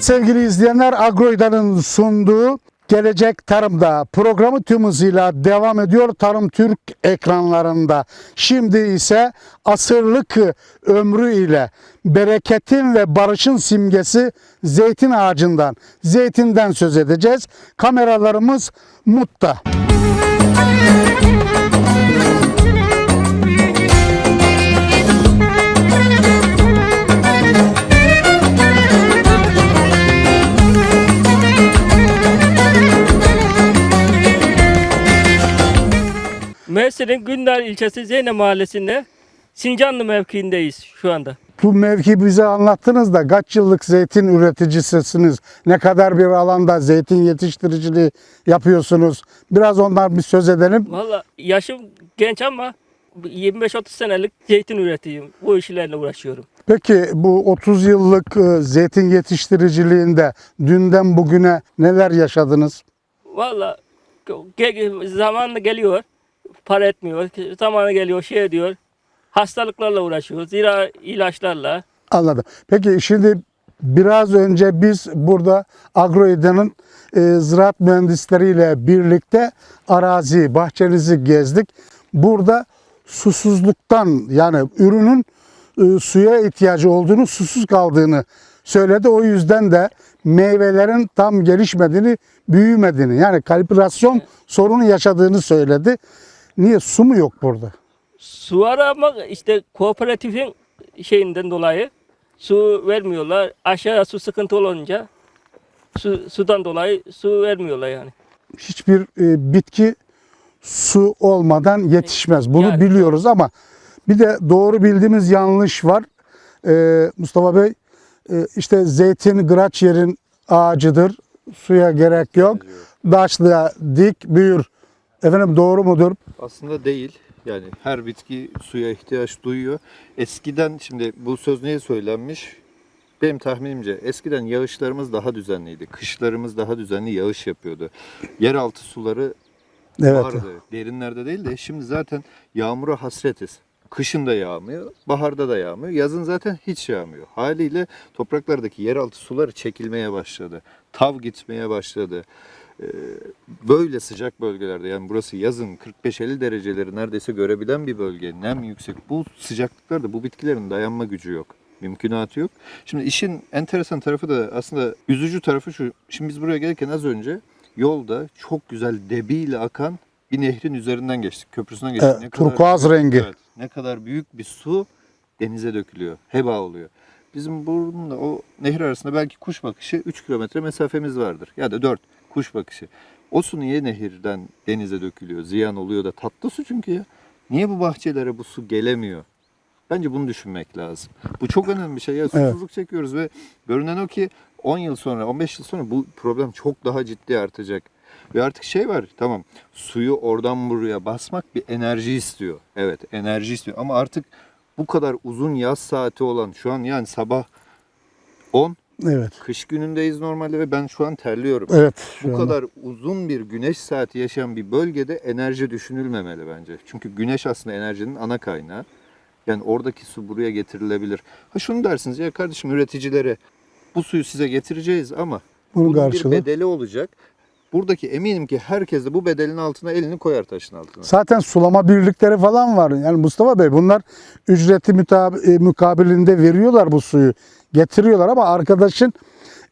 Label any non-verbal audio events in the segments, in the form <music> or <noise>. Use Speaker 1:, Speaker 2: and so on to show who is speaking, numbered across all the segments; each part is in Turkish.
Speaker 1: Evet sevgili izleyenler Agroida'nın sunduğu Gelecek Tarım'da programı tüm hızıyla devam ediyor Tarım Türk ekranlarında. Şimdi ise asırlık ömrü ile bereketin ve barışın simgesi zeytin ağacından, zeytinden söz edeceğiz. Kameralarımız Mut'ta.
Speaker 2: Mersin'in Gündar ilçesi Zeynep mahallesinde Sincanlı mevkiindeyiz şu anda.
Speaker 1: Bu mevki bize anlattınız da kaç yıllık zeytin üreticisisiniz? Ne kadar bir alanda zeytin yetiştiriciliği yapıyorsunuz? Biraz ondan bir söz edelim.
Speaker 2: Valla yaşım genç ama 25-30 senelik zeytin üretiyim. Bu işlerle uğraşıyorum.
Speaker 1: Peki bu 30 yıllık e, zeytin yetiştiriciliğinde dünden bugüne neler yaşadınız?
Speaker 2: Valla zamanla geliyor, para etmiyor. Zamanı geliyor, şey ediyor. Hastalıklarla uğraşıyoruz, zira ilaçlarla.
Speaker 1: Anladım. Peki şimdi biraz önce biz burada Agroida'nın e, ziraat mühendisleriyle birlikte arazi, bahçenizi gezdik. Burada susuzluktan yani ürünün e, suya ihtiyacı olduğunu, susuz kaldığını söyledi. O yüzden de meyvelerin tam gelişmediğini, büyümediğini yani kalibrasyon sorunu yaşadığını söyledi. Niye? Su mu yok burada?
Speaker 2: Su var ama işte kooperatifin şeyinden dolayı su vermiyorlar. Aşağı su sıkıntı olunca su, sudan dolayı su vermiyorlar yani.
Speaker 1: hiçbir e, bitki su olmadan yetişmez. Bunu
Speaker 2: Yani.
Speaker 1: biliyoruz ama bir de doğru bildiğimiz yanlış var. E, Mustafa Bey e, işte zeytin gıraç yerin ağacıdır. Suya gerek yok. Daşlığa dik büyür. Efendim doğru mudur?
Speaker 3: Aslında değil. Yani her bitki suya ihtiyaç duyuyor. Eskiden şimdi bu söz niye söylenmiş? Benim tahminimce eskiden yağışlarımız daha düzenliydi. Kışlarımız daha düzenli yağış yapıyordu. Yeraltı suları
Speaker 1: Evet.
Speaker 3: vardı. Derinlerde değil de şimdi zaten yağmura hasretiz. Kışın da yağmıyor, baharda da yağmıyor, yazın zaten hiç yağmıyor. Haliyle topraklardaki yeraltı suları çekilmeye başladı. Tav gitmeye başladı. Ee, böyle sıcak bölgelerde yani burası yazın 45-50 dereceleri neredeyse görebilen bir bölge. Nem yüksek. Bu sıcaklıklarda bu bitkilerin dayanma gücü yok. Mümkünatı yok. Şimdi işin enteresan tarafı da aslında üzücü tarafı şu. Şimdi biz buraya gelirken az önce yolda çok güzel debiyle akan bir nehrin üzerinden geçtik. Köprüsünden geçtik.
Speaker 1: Evet, turkuaz rengi.
Speaker 3: Evet, ne kadar büyük bir su denize dökülüyor. Heba oluyor. Bizim bununla o nehir arasında belki kuş bakışı 3 kilometre mesafemiz vardır. Ya da 4 kuş bakışı. O su niye nehirden denize dökülüyor? Ziyan oluyor da tatlı su çünkü ya. Niye bu bahçelere bu su gelemiyor? Bence bunu düşünmek lazım. Bu çok önemli bir şey. Ya susuzluk çekiyoruz ve görünen o ki 10 yıl sonra, 15 yıl sonra bu problem çok daha ciddi artacak. Ve artık şey var, tamam suyu oradan buraya basmak bir enerji istiyor. Evet, enerji istiyor ama artık bu kadar uzun yaz saati olan şu an yani sabah 10
Speaker 1: Evet.
Speaker 3: kış günündeyiz normalde ve ben şu an terliyorum.
Speaker 1: Evet.
Speaker 3: Bu
Speaker 1: anda.
Speaker 3: kadar uzun bir güneş saati yaşayan bir bölgede enerji düşünülmemeli bence. Çünkü güneş aslında enerjinin ana kaynağı. Yani oradaki su buraya getirilebilir. Ha şunu dersiniz ya kardeşim üreticilere bu suyu size getireceğiz ama
Speaker 1: Bunun
Speaker 3: bunun bir bedeli olacak. Buradaki eminim ki herkes de bu bedelin altına elini koyar taşın altına.
Speaker 1: Zaten sulama birlikleri falan var. Yani Mustafa Bey bunlar ücreti mütab- e, mukabilinde veriyorlar bu suyu. Getiriyorlar ama arkadaşın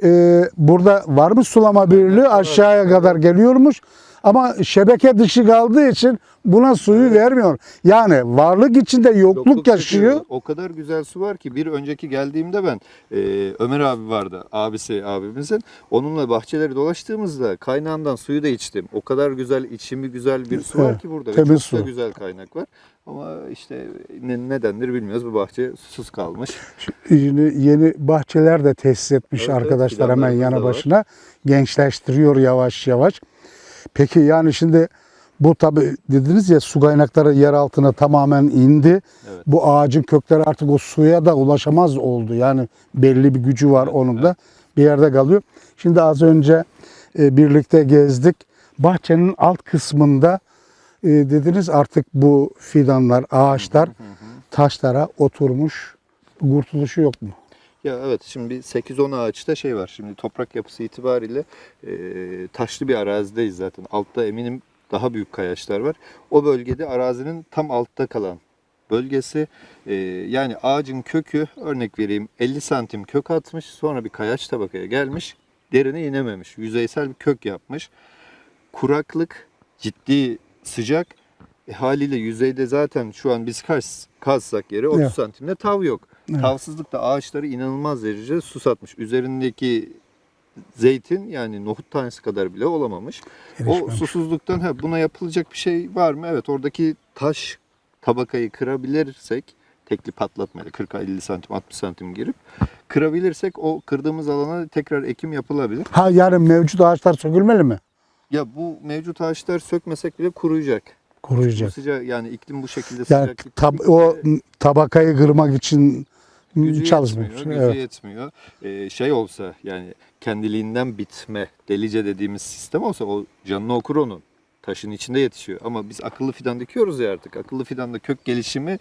Speaker 1: e, burada var mı sulama birliği aşağıya kadar geliyormuş. Ama şebeke dışı kaldığı için buna suyu vermiyor. Yani varlık içinde yokluk,
Speaker 3: Yokluk
Speaker 1: yaşıyor.
Speaker 3: çekiyoruz. O kadar güzel su var ki bir önceki geldiğimde ben e, Ömer abi vardı abisi abimizin. Onunla bahçeleri dolaştığımızda kaynağından suyu da içtim. O kadar güzel içimi güzel bir su var
Speaker 1: Evet,
Speaker 3: ki burada. Ve
Speaker 1: temiz
Speaker 3: çok da
Speaker 1: su.
Speaker 3: güzel kaynak var. Ama işte ne, nedendir bilmiyoruz. Bu bahçe susuz kalmış.
Speaker 1: Yeni, yeni bahçeler de tesis etmiş
Speaker 3: Evet, evet,
Speaker 1: arkadaşlar hemen yanı
Speaker 3: da var.
Speaker 1: başına. Gençleştiriyor yavaş yavaş. Peki yani şimdi bu tabi dediniz ya su kaynakları yer altına tamamen indi.
Speaker 3: Evet.
Speaker 1: Bu ağacın kökleri artık o suya da ulaşamaz oldu. Yani belli bir gücü var onun da. Bir yerde kalıyor. Şimdi az önce e, birlikte gezdik. Bahçenin alt kısmında e, dediniz artık bu fidanlar, ağaçlar taşlara oturmuş. Kurtuluşu yok mu?
Speaker 3: Ya evet şimdi bir 8-10 ağaçta şey var. Şimdi toprak yapısı itibariyle e, taşlı bir arazideyiz zaten. Altta eminim daha büyük kayaçlar var. O bölgede arazinin tam altta kalan bölgesi. e, yani ağacın kökü örnek vereyim 50 santim kök atmış. Sonra bir kayaç tabakaya gelmiş. Derine inememiş. Yüzeysel bir kök yapmış. Kuraklık, ciddi sıcak. E, haliyle yüzeyde zaten şu an biz kaz, kazsak yere 30
Speaker 1: Evet.
Speaker 3: santimde tav yok.
Speaker 1: Evet.
Speaker 3: Tavsızlıkta ağaçları inanılmaz derecede susatmış. Üzerindeki zeytin yani nohut tanesi kadar bile olamamış. O
Speaker 1: Gelişmemiş.
Speaker 3: susuzluktan ha, buna yapılacak bir şey var mı? Evet oradaki taş tabakayı kırabilirsek tekli patlatmayla 40-50 santim 60 santim girip kırabilirsek o kırdığımız alana tekrar ekim yapılabilir.
Speaker 1: Ha yani mevcut ağaçlar sökülmeli mi?
Speaker 3: Ya bu mevcut ağaçlar sökmesek bile kuruyacak. Bu
Speaker 1: Koruyacak.
Speaker 3: sıcak yani iklim bu şekilde
Speaker 1: Yani
Speaker 3: sıcak.
Speaker 1: tab- o tabakayı kırmak için
Speaker 3: gücü
Speaker 1: çalışmıyor.
Speaker 3: yetmiyor, gücü
Speaker 1: Evet.
Speaker 3: yetmiyor. Ee, şey olsa yani kendiliğinden bitme, delice dediğimiz sistem olsa o canını okur onun. Taşın içinde yetişiyor. Ama biz akıllı fidan dikiyoruz ya artık. Akıllı fidanda kök gelişimi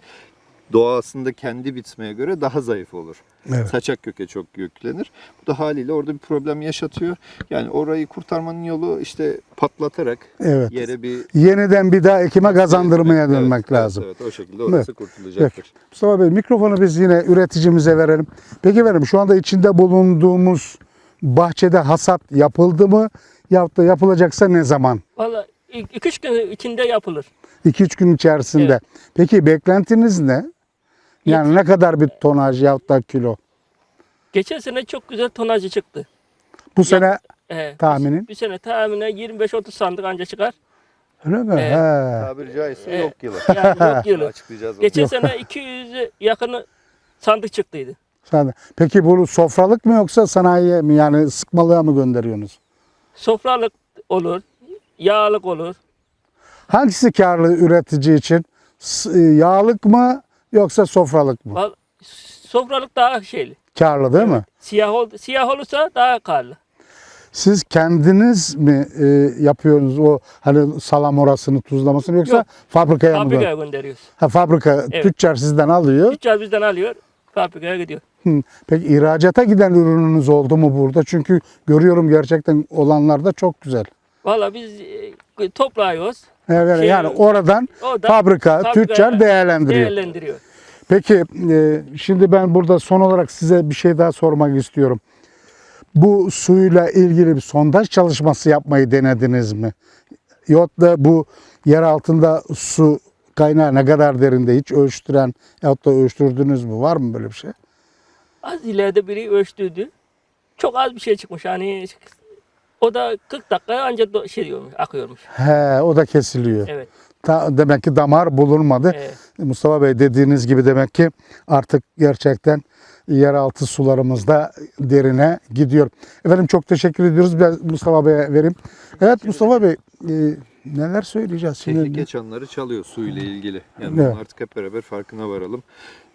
Speaker 3: doğasında kendi bitmeye göre daha zayıf olur.
Speaker 1: Evet.
Speaker 3: Saçak köke çok yüklenir. Bu da haliyle orada bir problem yaşatıyor. Yani orayı kurtarmanın yolu işte patlatarak
Speaker 1: Evet.
Speaker 3: yere bir
Speaker 1: Yeniden bir daha ekime kazandırmaya
Speaker 3: Evet,
Speaker 1: dönmek
Speaker 3: evet,
Speaker 1: lazım.
Speaker 3: Evet, o şekilde orası
Speaker 1: Peki.
Speaker 3: kurtulacaktır.
Speaker 1: Mustafa Bey mikrofonu biz yine üreticimize verelim. Peki efendim şu anda içinde bulunduğumuz bahçede hasat yapıldı mı? Yahut da yapılacaksa ne zaman?
Speaker 2: Valla 2-3 gün içinde yapılır.
Speaker 1: 2-3 gün içerisinde.
Speaker 2: Evet.
Speaker 1: Peki beklentiniz ne? Yani ne kadar bir tonaj yahut da kilo?
Speaker 2: Geçen sene çok güzel tonajı çıktı.
Speaker 1: Bu sene
Speaker 2: Ee,
Speaker 1: Tahminin?
Speaker 2: Bir, sene tahminen 25-30 sandık anca çıkar.
Speaker 1: öyle mi?
Speaker 2: Evet.
Speaker 1: He.
Speaker 3: Tabiri caizse
Speaker 2: Evet.
Speaker 3: yok yılı. <laughs>
Speaker 2: Yani yok yılı.
Speaker 3: Açıklayacağız onu.
Speaker 2: Geçen sene 200'e yakını sandık çıktıydı.
Speaker 1: Sen- Peki bu sofralık mı yoksa sanayiye mi yani sıkmalığa mı gönderiyorsunuz?
Speaker 2: Sofralık olur, yağlık olur.
Speaker 1: Hangisi karlı üretici için? S- e, Yağlık mı yoksa sofralık mı?
Speaker 2: Val- Sofralık daha şeyli.
Speaker 1: Karlı değil mi?
Speaker 2: Siyah ol, siyah olursa daha karlı.
Speaker 1: Siz kendiniz mi e, yapıyorsunuz o hani salam orasını tuzlamasını yoksa
Speaker 2: Yok.
Speaker 1: fabrikaya mı?
Speaker 2: Fabrikaya
Speaker 1: gö-
Speaker 2: gönderiyoruz.
Speaker 1: Ha, fabrika
Speaker 2: Evet.
Speaker 1: tüccar sizden alıyor.
Speaker 2: Tüccar bizden alıyor, fabrikaya gidiyor.
Speaker 1: Hı. Peki ihracata giden ürününüz oldu mu burada? Çünkü görüyorum gerçekten olanlar da çok güzel.
Speaker 2: Valla biz e, topluyoruz.
Speaker 1: Evet,
Speaker 2: Şey,
Speaker 1: yani oradan
Speaker 2: O da
Speaker 1: fabrika,
Speaker 2: fabrikaya
Speaker 1: tüccar değerlendiriyor.
Speaker 2: değerlendiriyor.
Speaker 1: Peki e, şimdi ben burada son olarak size bir şey daha sormak istiyorum. Bu suyla ilgili bir sondaj çalışması yapmayı denediniz mi? Yok da bu yer altında su kaynağı ne kadar derinde hiç ölçtüren yahut da ölçtürdünüz mü? Var mı böyle bir şey?
Speaker 2: Az ileride biri ölçtüydü. Çok az bir şey çıkmış. Hani o da 40 dakika anca do- şey diyormuş, akıyormuş.
Speaker 1: He, o da kesiliyor.
Speaker 2: Evet.
Speaker 1: Ta- demek ki damar bulunmadı.
Speaker 2: evet.
Speaker 1: Mustafa Bey dediğiniz gibi demek ki artık gerçekten yeraltı sularımızda derine gidiyor. Efendim çok teşekkür ediyoruz. Ben Mustafa Bey'e vereyim. Evet Mustafa Bey e, neler söyleyeceğiz şimdi?
Speaker 3: Tehlike çanları çalıyor suyla ilgili. Yani
Speaker 1: Evet.
Speaker 3: bunu artık hep beraber farkına varalım.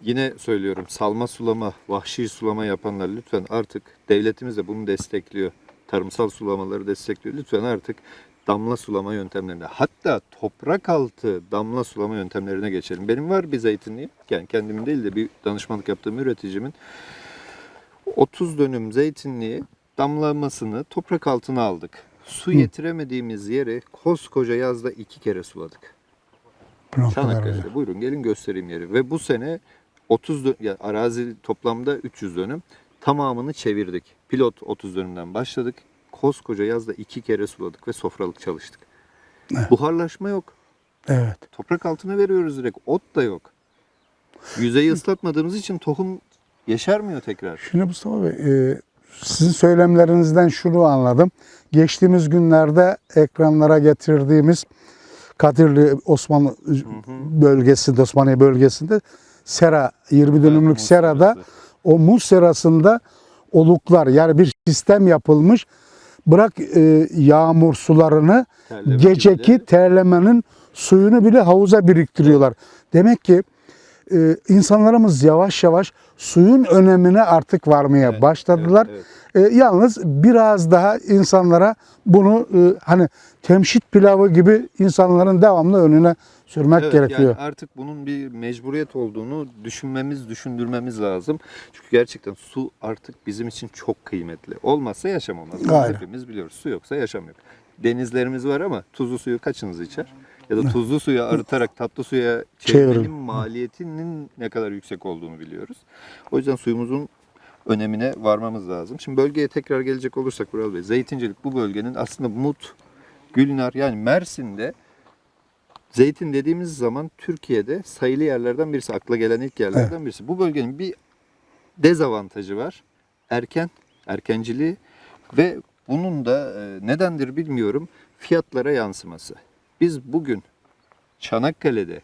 Speaker 3: Yine söylüyorum salma sulama, vahşi sulama yapanlar lütfen artık devletimiz de bunu destekliyor. Tarımsal sulamaları destekliyor. Lütfen artık damla sulama yöntemlerine hatta toprak altı damla sulama yöntemlerine geçelim. Benim var bir zeytinliğim. Yani kendimin değil de bir danışmanlık yaptığım üreticimin 30 dönüm zeytinliği damlamasını toprak altına aldık. Su yetiremediğimiz yeri koskoca yazda iki kere suladık. Çanakkale'de. Buyurun gelin göstereyim yeri. Ve bu sene 30 dön- ya arazi toplamda 300 dönüm. Tamamını çevirdik. Pilot 30 dönümden başladık. Koskoca yazda iki kere suladık ve sofralık çalıştık. Buharlaşma yok.
Speaker 1: Evet.
Speaker 3: Toprak altına veriyoruz direkt. Ot da yok. Yüzeyi ıslatmadığımız için tohum yeşermiyor tekrar.
Speaker 1: Şimdi Mustafa Bey e, sizin söylemlerinizden şunu anladım. Geçtiğimiz günlerde ekranlara getirdiğimiz Kadirli Osmanlı bölgesinde, Osmaniye bölgesinde sera, 20 dönümlük
Speaker 3: muz
Speaker 1: serada
Speaker 3: serası.
Speaker 1: O muz serasında oluklar yani bir sistem yapılmış. Bırak e, yağmur sularını
Speaker 3: Terleme
Speaker 1: geceki
Speaker 3: gibi
Speaker 1: terlemenin suyunu bile havuza biriktiriyorlar. Demek ki e, insanlarımız yavaş yavaş suyun önemine artık varmaya
Speaker 3: Evet,
Speaker 1: başladılar.
Speaker 3: evet,
Speaker 1: E, yalnız biraz daha insanlara bunu e, hani temşit pilavı gibi insanların devamlı önüne sürmek
Speaker 3: Evet,
Speaker 1: gerekiyor.
Speaker 3: Yani artık bunun bir mecburiyet olduğunu düşünmemiz, düşündürmemiz lazım. Çünkü gerçekten su artık bizim için çok kıymetli. Olmazsa yaşam olmaz. Hepimiz biliyoruz. Su yoksa yaşam yok. Denizlerimiz var ama tuzlu suyu kaçınız içer? Ya da <laughs> tuzlu suyu arıtarak tatlı suya çevirmenin maliyetinin ne kadar yüksek olduğunu biliyoruz. O yüzden suyumuzun önemine varmamız lazım. Şimdi bölgeye tekrar gelecek olursak Vural Bey, Zeytincilik bu bölgenin aslında Mut, Gülnar yani Mersin'de Zeytin dediğimiz zaman Türkiye'de sayılı yerlerden birisi, akla gelen ilk yerlerden birisi. Bu bölgenin bir dezavantajı var. Erken, erkenciliği ve bunun da e, nedendir bilmiyorum fiyatlara yansıması. Biz bugün Çanakkale'de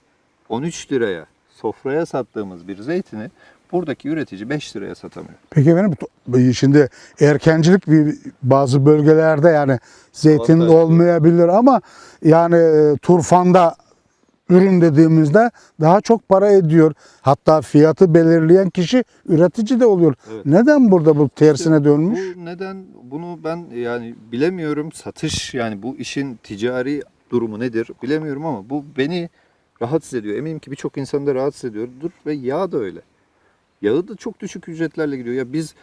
Speaker 3: 13 liraya sofraya sattığımız bir zeytini buradaki üretici 5 liraya satamıyor.
Speaker 1: Peki benim şimdi erkencilik bir bazı bölgelerde yani zeytin
Speaker 3: Avantajlı.
Speaker 1: olmayabilir ama yani e, turfanda ürün dediğimizde daha çok para ediyor. Hatta fiyatı belirleyen kişi üretici de oluyor.
Speaker 3: Evet.
Speaker 1: Neden burada bu tersine dönmüş?
Speaker 3: Bu neden bunu ben yani bilemiyorum. Satış yani bu işin ticari durumu nedir bilemiyorum ama bu beni rahatsız ediyor. Eminim ki birçok insanı da rahatsız ediyordur ve yağ da öyle. Yağı da çok düşük ücretlerle gidiyor. Ya biz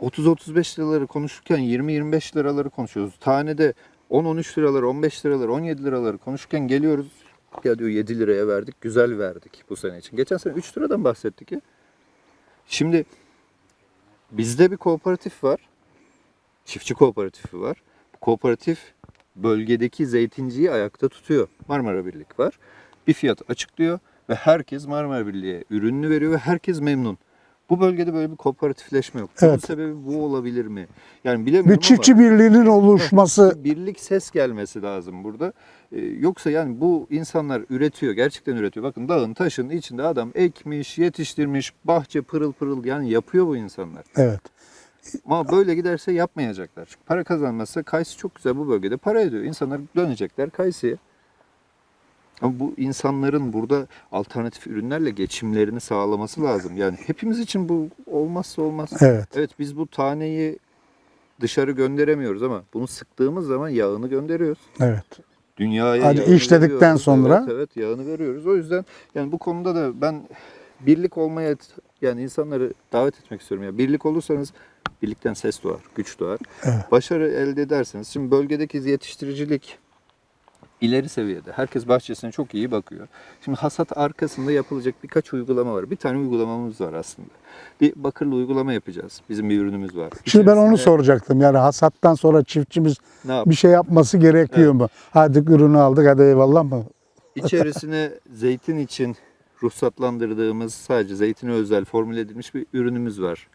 Speaker 3: 30-35 liraları konuşurken 20-25 liraları konuşuyoruz. Tanede 10-13 liraları, 15 liraları, 17 liraları konuşurken geliyoruz. Ya diyor 7 liraya verdik, güzel verdik bu sene için. Geçen sene 3 liradan bahsettik ya. Şimdi bizde bir kooperatif var. Çiftçi kooperatifi var. Bu kooperatif bölgedeki zeytinciyi ayakta tutuyor. Marmara Birlik var. Bir fiyat açıklıyor ve herkes Marmara Birliği'ye ürününü veriyor ve herkes memnun. Bu bölgede böyle bir kooperatifleşme yok. Bunun
Speaker 1: Evet.
Speaker 3: sebebi bu olabilir mi? Yani bilemiyorum
Speaker 1: Bir çiftçi birliğinin oluşması
Speaker 3: ama birlik ses gelmesi lazım burada. Ee, yoksa yani bu insanlar üretiyor, gerçekten üretiyor. Bakın dağın taşın içinde adam ekmiş, yetiştirmiş, bahçe pırıl pırıl yani yapıyor bu insanlar.
Speaker 1: evet.
Speaker 3: Ama böyle giderse yapmayacaklar. Çünkü para kazanmazsa kayısı çok güzel bu bölgede para ediyor. İnsanlar dönecekler kayısıya. Ama bu insanların burada alternatif ürünlerle geçimlerini sağlaması lazım. Yani hepimiz için bu olmazsa olmaz.
Speaker 1: Evet.
Speaker 3: Evet biz bu taneyi dışarı gönderemiyoruz ama bunu sıktığımız zaman yağını gönderiyoruz.
Speaker 1: Evet.
Speaker 3: Dünyaya
Speaker 1: Hadi
Speaker 3: yağını
Speaker 1: işledikten
Speaker 3: veriyoruz.
Speaker 1: sonra-
Speaker 3: evet, evet yağını veriyoruz. O yüzden yani bu konuda da ben birlik olmaya yani insanları davet etmek istiyorum. Ya birlik olursanız birlikten ses doğar, güç doğar.
Speaker 1: Evet.
Speaker 3: Başarı elde ederseniz şimdi bölgedeki yetiştiricilik ileri seviyede. Herkes bahçesine çok iyi bakıyor. Şimdi hasat arkasında yapılacak birkaç uygulama var. Bir tane uygulamamız var aslında. Bir bakırlı uygulama yapacağız. Bizim bir ürünümüz var.
Speaker 1: Şimdi ben onu
Speaker 3: İçerisinde
Speaker 1: soracaktım. Yani hasattan sonra çiftçimiz bir şey yapması gerekiyor mu? Hadi ürünü aldık hadi eyvallah mı? <laughs>
Speaker 3: İçerisine zeytin için ruhsatlandırdığımız sadece zeytine özel formüle edilmiş bir ürünümüz var.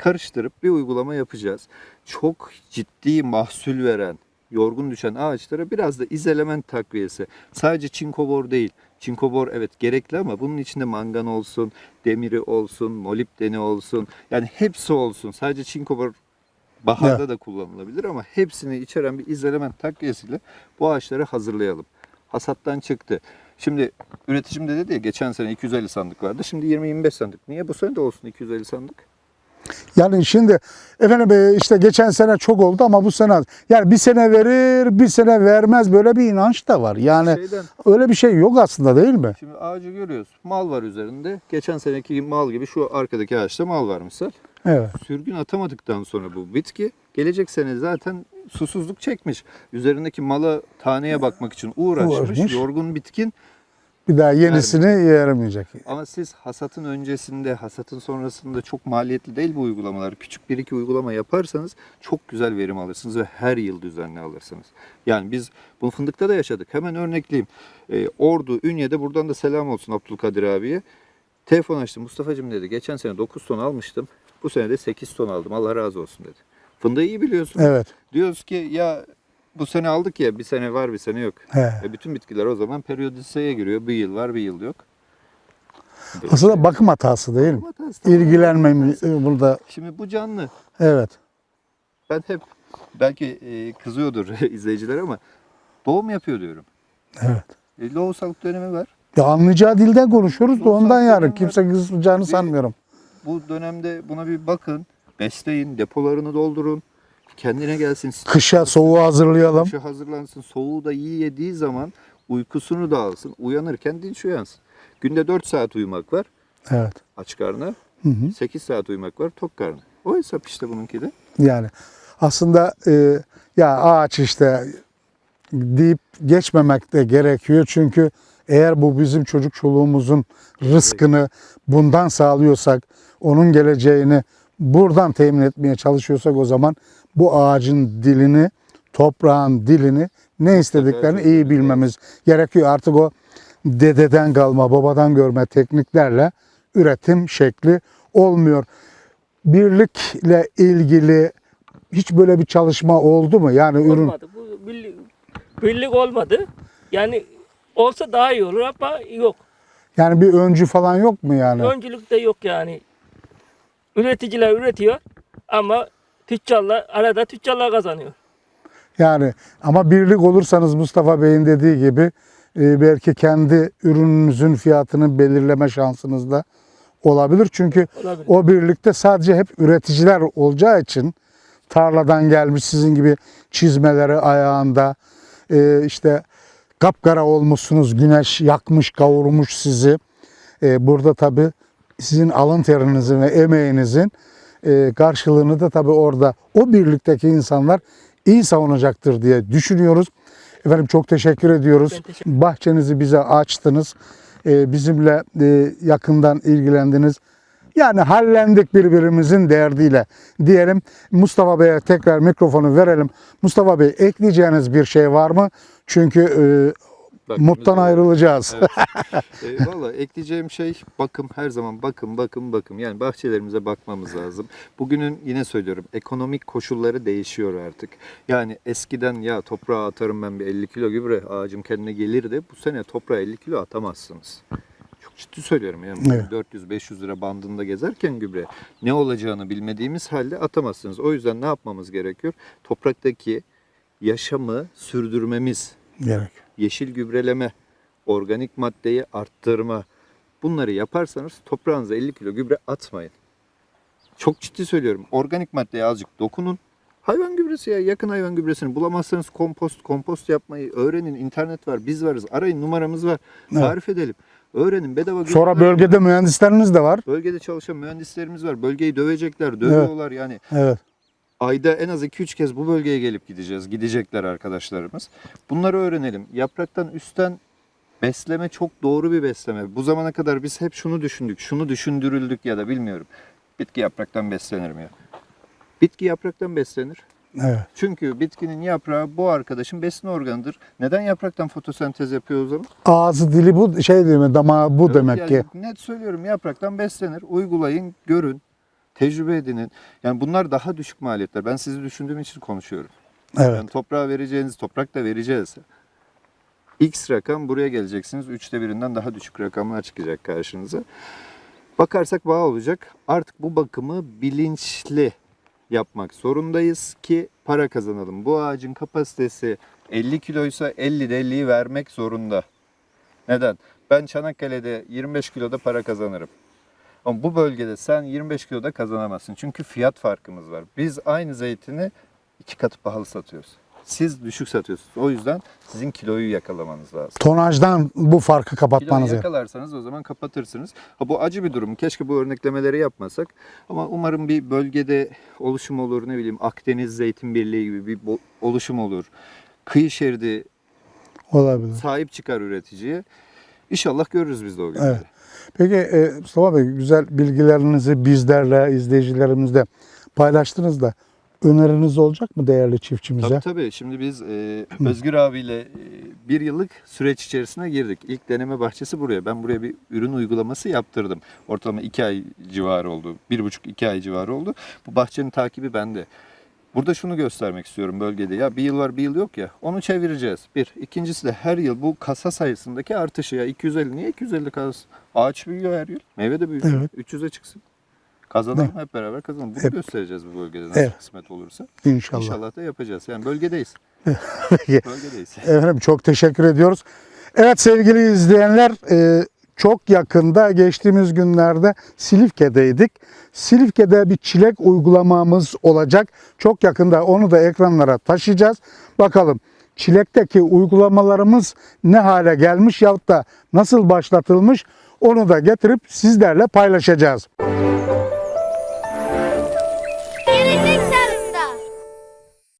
Speaker 3: Karıştırıp bir uygulama yapacağız. Çok ciddi mahsul veren, yorgun düşen ağaçlara biraz da izelement takviyesi. Sadece çinkobor değil. Çinkobor evet gerekli ama bunun içinde mangan olsun, demiri olsun, molibdeni olsun. Yani hepsi olsun. Sadece çinkobor baharda da kullanılabilir ama hepsini içeren bir izelement takviyesiyle bu ağaçları hazırlayalım. Hasattan çıktı. Şimdi üreticim de dedi ya geçen sene 250 sandık vardı. Şimdi 20-25 sandık. Niye bu sene de olsun 250 sandık?
Speaker 1: Yani şimdi efendim e, işte geçen sene çok oldu ama bu sene az. Yani bir sene verir bir sene vermez böyle bir inanç da var. Yani
Speaker 3: Şeyden,
Speaker 1: öyle bir şey yok aslında değil mi?
Speaker 3: şimdi ağacı görüyoruz. Mal var üzerinde. Geçen seneki mal gibi şu arkadaki ağaçta mal var misal.
Speaker 1: Evet.
Speaker 3: Sürgün atamadıktan sonra bu bitki gelecek sene zaten susuzluk çekmiş. Üzerindeki mala taneye bakmak için uğraşmış.
Speaker 1: Uğraşmış.
Speaker 3: Yorgun bitkin.
Speaker 1: Bir daha yenisini yaramayacak.
Speaker 3: Ama siz hasatın öncesinde, hasatın sonrasında çok maliyetli değil bu uygulamalar. Küçük bir iki uygulama yaparsanız çok güzel verim alırsınız ve her yıl düzenli alırsınız. Yani biz bunu fındıkta da yaşadık. Hemen örnekleyeyim. Ee, Ordu, Ünye'de buradan da selam olsun Abdülkadir abiye. Telefon açtım. Mustafa'cığım dedi. Geçen sene 9 ton almıştım. Bu sene de 8 ton aldım. Allah razı olsun dedi. Fındığı iyi biliyorsun.
Speaker 1: Evet.
Speaker 3: Diyoruz ki ya bu sene aldık ya bir sene var bir sene yok.
Speaker 1: He.
Speaker 3: E bütün bitkiler o zaman periyodiseye giriyor. Bir yıl var bir yıl yok.
Speaker 1: Aslında bakım hatası değil mi?
Speaker 3: Hatası.
Speaker 1: İlgilenmemiz e, burada.
Speaker 3: Şimdi bu canlı.
Speaker 1: Evet.
Speaker 3: Ben hep belki e, kızıyordur <laughs> izleyiciler ama doğum yapıyor diyorum.
Speaker 1: Evet.
Speaker 3: E, lohusalık dönemi var.
Speaker 1: Ya anlayacağı dilden konuşuyoruz da ondan
Speaker 3: ben-
Speaker 1: Kimse kızmayacağını
Speaker 3: Bir-
Speaker 1: sanmıyorum.
Speaker 3: Bu dönemde buna bir bakın. Besleyin, depolarını doldurun. Kendine gelsin.
Speaker 1: Kışa soğuğu hazırlayalım.
Speaker 3: Kışa hazırlansın. Soğuğu da iyi yediği zaman uykusunu da alsın. Uyanırken dinç uyansın. Günde 4 saat uyumak var
Speaker 1: Evet.
Speaker 3: aç karnı.
Speaker 1: Hı hı.
Speaker 3: 8 saat uyumak var tok karnı. O hesap işte bununki de.
Speaker 1: Yani aslında e, ya ağaç işte deyip geçmemek de gerekiyor. Çünkü eğer bu bizim çocuk çoluğumuzun rızkını bundan sağlıyorsak, onun geleceğini buradan temin etmeye çalışıyorsak o zaman bu ağacın dilini, toprağın dilini ne istediklerini iyi bilmemiz gerekiyor. Artık o dededen kalma, babadan görme tekniklerle üretim şekli olmuyor. Birlikle ilgili hiç böyle bir çalışma oldu mu? Yani ürün
Speaker 2: Olmadı. Bu birlik, birlik olmadı. Yani olsa daha iyi olur ama yok.
Speaker 1: yani bir öncü falan yok mu yani?
Speaker 2: Öncülük de yok yani. Üreticiler üretiyor ama tüccarlar arada tüccarlar kazanıyor.
Speaker 1: Yani ama birlik olursanız Mustafa Bey'in dediği gibi e, belki kendi ürününüzün fiyatını belirleme şansınız da olabilir. Çünkü
Speaker 2: Olabilir.
Speaker 1: o birlikte sadece hep üreticiler olacağı için tarladan gelmiş sizin gibi çizmeleri ayağında e, işte kapkara olmuşsunuz güneş yakmış kavurmuş sizi. E, burada tabi sizin alın terinizin ve emeğinizin e, karşılığını da tabi orada o birlikteki insanlar iyi savunacaktır diye düşünüyoruz. Efendim çok teşekkür ediyoruz.
Speaker 2: Teşekkür
Speaker 1: Bahçenizi bize açtınız. E, bizimle e, yakından ilgilendiniz. Yani hallendik birbirimizin derdiyle diyelim. Mustafa Bey'e tekrar mikrofonu verelim. Mustafa Bey ekleyeceğiniz bir şey var mı? Çünkü e, muttan ayrılacağız. <laughs>
Speaker 3: E, Valla ekleyeceğim şey bakım her zaman bakım bakım bakım yani bahçelerimize bakmamız lazım. Bugünün yine söylüyorum ekonomik koşulları değişiyor artık. Yani eskiden ya toprağa atarım ben bir 50 kilo gübre ağacım kendine gelirdi. Bu sene toprağa 50 kilo atamazsınız. Çok ciddi söylüyorum yani
Speaker 1: Evet.
Speaker 3: 400-500 lira bandında gezerken gübre ne olacağını bilmediğimiz halde atamazsınız. O yüzden ne yapmamız gerekiyor? Topraktaki yaşamı sürdürmemiz
Speaker 1: Gerek.
Speaker 3: Yeşil gübreleme, organik maddeyi arttırma. Bunları yaparsanız toprağınıza 50 kilo gübre atmayın. Çok ciddi söylüyorum. Organik maddeye azıcık dokunun. Hayvan gübresi ya yakın hayvan gübresini bulamazsanız kompost kompost yapmayı öğrenin. İnternet var, biz varız. Arayın numaramız var.
Speaker 1: Evet.
Speaker 3: Tarif edelim. Öğrenin bedava
Speaker 1: Sonra
Speaker 3: var.
Speaker 1: bölgede mühendisleriniz de var.
Speaker 3: bölgede çalışan mühendislerimiz var. Bölgeyi dövecekler, dövüyorlar yani.
Speaker 1: Evet.
Speaker 3: Ayda en az 2-3 kez bu bölgeye gelip gideceğiz. Gidecekler arkadaşlarımız. Bunları öğrenelim. Yapraktan üstten besleme çok doğru bir besleme. Bu zamana kadar biz hep şunu düşündük, şunu düşündürüldük ya da bilmiyorum. Bitki yapraktan beslenir mi ya? Bitki yapraktan beslenir.
Speaker 1: Evet.
Speaker 3: Çünkü bitkinin yaprağı bu arkadaşın besin organıdır. Neden yapraktan fotosentez yapıyor o zaman?
Speaker 1: Ağzı dili bu şey değil mi? Damağı bu
Speaker 3: Evet,
Speaker 1: demek
Speaker 3: yani
Speaker 1: ki.
Speaker 3: Net söylüyorum yapraktan beslenir. Uygulayın, görün, tecrübe edinin. Yani bunlar daha düşük maliyetler. Ben sizi düşündüğüm için konuşuyorum.
Speaker 1: Evet.
Speaker 3: Yani toprağa vereceğiniz, toprak da vereceğiz. X rakam buraya geleceksiniz. Üçte birinden daha düşük rakamlar çıkacak karşınıza. Bakarsak bağ olacak. Artık bu bakımı bilinçli yapmak zorundayız ki para kazanalım. Bu ağacın kapasitesi 50 kiloysa 50 de 50'yi vermek zorunda. Neden? Ben Çanakkale'de 25 kiloda para kazanırım. Ama bu bölgede sen 25 kiloda kazanamazsın. Çünkü fiyat farkımız var. Biz aynı zeytini iki katı pahalı satıyoruz. Siz düşük satıyorsunuz. O yüzden sizin kiloyu yakalamanız lazım.
Speaker 1: Tonajdan bu farkı
Speaker 3: Kiloyu
Speaker 1: kapatmanız gerekiyor.
Speaker 3: yakalarsanız o zaman kapatırsınız. Ha, bu acı bir durum. Keşke bu örneklemeleri yapmasak. Ama umarım bir bölgede oluşum olur. Ne bileyim Akdeniz Zeytin Birliği gibi bir bo- oluşum olur. Kıyı şeridi
Speaker 1: olabilir.
Speaker 3: sahip çıkar üreticiye. İnşallah görürüz biz de o günleri.
Speaker 1: Evet. Peki e, Mustafa Bey güzel bilgilerinizi bizlerle, izleyicilerimizle paylaştınız da öneriniz olacak mı değerli çiftçimize?
Speaker 3: Tabii tabii. Şimdi biz e, Özgür abiyle e, bir yıllık süreç içerisine girdik. İlk deneme bahçesi buraya. Ben buraya bir ürün uygulaması yaptırdım. Ortalama iki ay civarı oldu. Bir buçuk iki ay civarı oldu. Bu bahçenin takibi bende. Burada şunu göstermek istiyorum bölgede. Ya bir yıl var bir yıl yok ya. Onu çevireceğiz. Bir. İkincisi de her yıl bu kasa sayısındaki artışı ya 250. Niye 250 kalsın? Ağaç büyüyor her yıl. Meyve de büyüyor.
Speaker 1: Evet.
Speaker 3: 300'e çıksın. Kazanalım hep beraber kazanalım. Bunu
Speaker 1: Hep.
Speaker 3: göstereceğiz bu bölgede nasıl
Speaker 1: Evet.
Speaker 3: kısmet olursa.
Speaker 1: İnşallah.
Speaker 3: İnşallah da yapacağız. Yani bölgedeyiz. <laughs> Bölgedeyiz.
Speaker 1: Efendim çok teşekkür ediyoruz. Evet sevgili izleyenler e, çok yakında geçtiğimiz günlerde Silifke'deydik. Silifke'de bir çilek uygulamamız olacak. Çok yakında onu da ekranlara taşıyacağız. Bakalım çilekteki uygulamalarımız ne hale gelmiş yahut da nasıl başlatılmış onu da getirip sizlerle paylaşacağız.